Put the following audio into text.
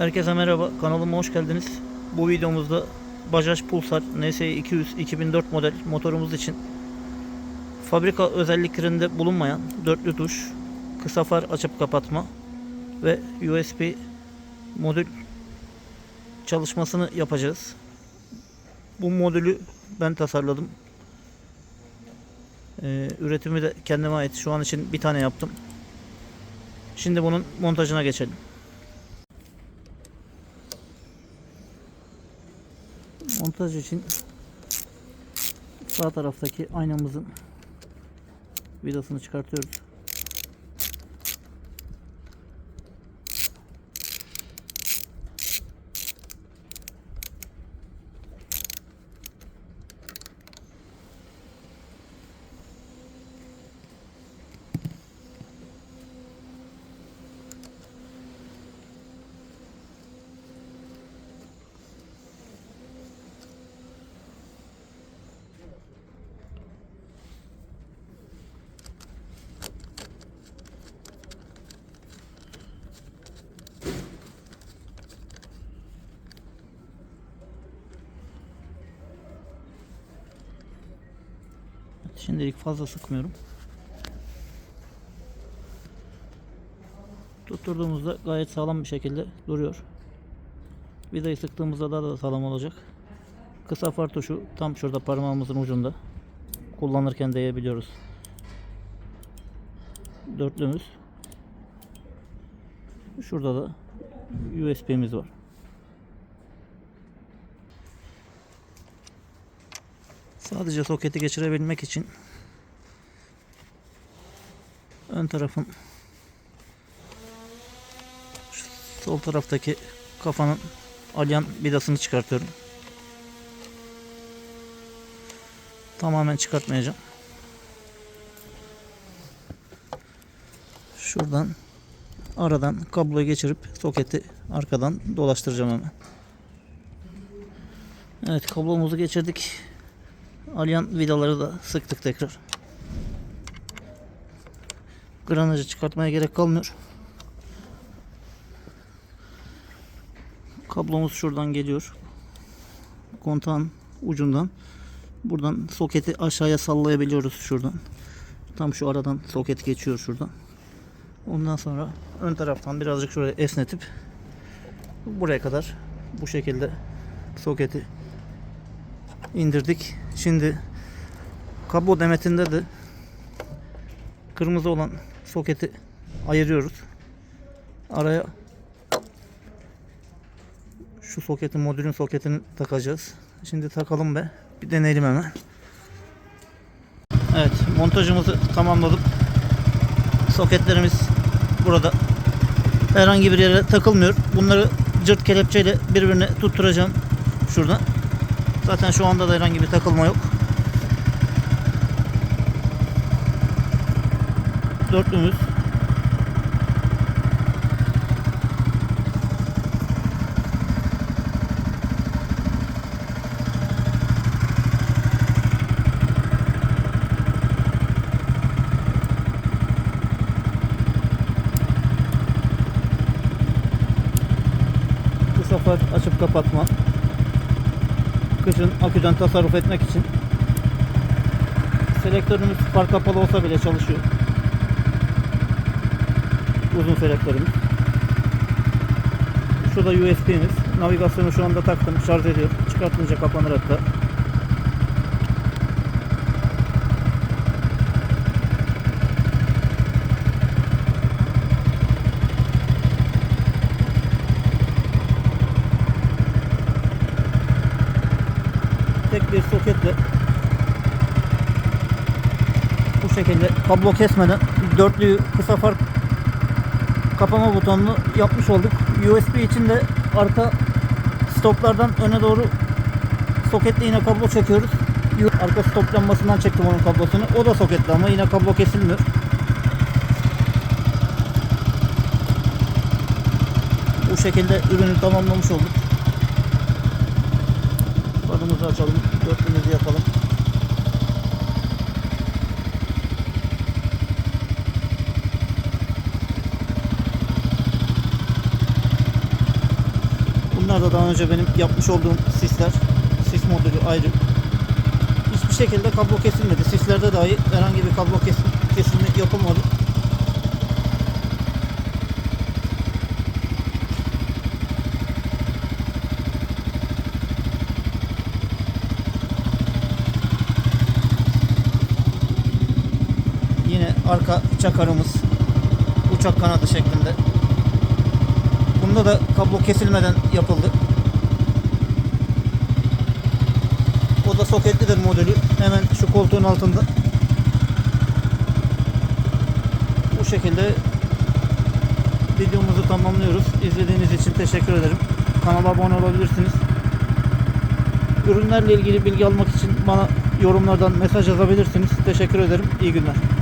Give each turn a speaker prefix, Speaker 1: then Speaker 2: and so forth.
Speaker 1: Herkese merhaba, kanalıma hoş geldiniz. Bu videomuzda Bajaj Pulsar NS 200 2004 model motorumuz için fabrika özelliklerinde bulunmayan dörtlü tuş, kısa far açıp kapatma ve USB modül çalışmasını yapacağız. Bu modülü ben tasarladım. Ee, üretimi de kendime ait. Şu an için bir tane yaptım. Şimdi bunun montajına geçelim. Montaj için sağ taraftaki aynamızın vidasını çıkartıyoruz. Şimdilik fazla sıkmıyorum. Tutturduğumuzda gayet sağlam bir şekilde duruyor. Vidayı sıktığımızda daha da sağlam olacak. Kısa far tuşu tam şurada parmağımızın ucunda. Kullanırken değebiliyoruz. Dörtlümüz. Şurada da USB'miz var. Sadece soketi geçirebilmek için ön tarafın sol taraftaki kafanın alyan vidasını çıkartıyorum. Tamamen çıkartmayacağım. Şuradan aradan kabloyu geçirip soketi arkadan dolaştıracağım hemen. Evet kablomuzu geçirdik. Alyan vidaları da sıktık tekrar. Granajı çıkartmaya gerek kalmıyor. Kablomuz şuradan geliyor. Kontağın ucundan. Buradan soketi aşağıya sallayabiliyoruz şuradan. Tam şu aradan soket geçiyor şuradan. Ondan sonra ön taraftan birazcık şöyle esnetip buraya kadar bu şekilde soketi indirdik. Şimdi kablo demetinde de kırmızı olan soketi ayırıyoruz. Araya şu soketin modülün soketini takacağız. Şimdi takalım be. Bir deneyelim hemen. Evet montajımızı tamamladık. Soketlerimiz burada. Herhangi bir yere takılmıyor. Bunları cırt kelepçeyle birbirine tutturacağım şuradan. Zaten şu anda da herhangi bir takılma yok. Dörtlümüz. Sefer açıp kapatma kışın aküden tasarruf etmek için selektörümüz far kapalı olsa bile çalışıyor. Uzun selektörümüz. Şurada USB'miz. Navigasyonu şu anda taktım. Şarj ediyor. Çıkartınca kapanır hatta. Bir soketle bu şekilde kablo kesmeden dörtlü kısa far kapama butonunu yapmış olduk. USB için de arka stoplardan öne doğru soketle yine kablo çekiyoruz. Arka stop lambasından çektim onun kablosunu. O da soketli ama yine kablo kesilmiyor. Bu şekilde ürünü tamamlamış olduk. Farımızı açalım. Dörtlümüzü yapalım. Bunlar da daha önce benim yapmış olduğum sisler. Sis modülü ayrı. Hiçbir şekilde kablo kesilmedi. Sislerde dahi herhangi bir kablo kesilme yapılmadı. Yine arka çakarımız uçak kanadı şeklinde. Bunda da kablo kesilmeden yapıldı. O da soketlidir modülü. Hemen şu koltuğun altında. Bu şekilde videomuzu tamamlıyoruz. İzlediğiniz için teşekkür ederim. Kanala abone olabilirsiniz. Ürünlerle ilgili bilgi almak için bana yorumlardan mesaj yazabilirsiniz. Teşekkür ederim. İyi günler.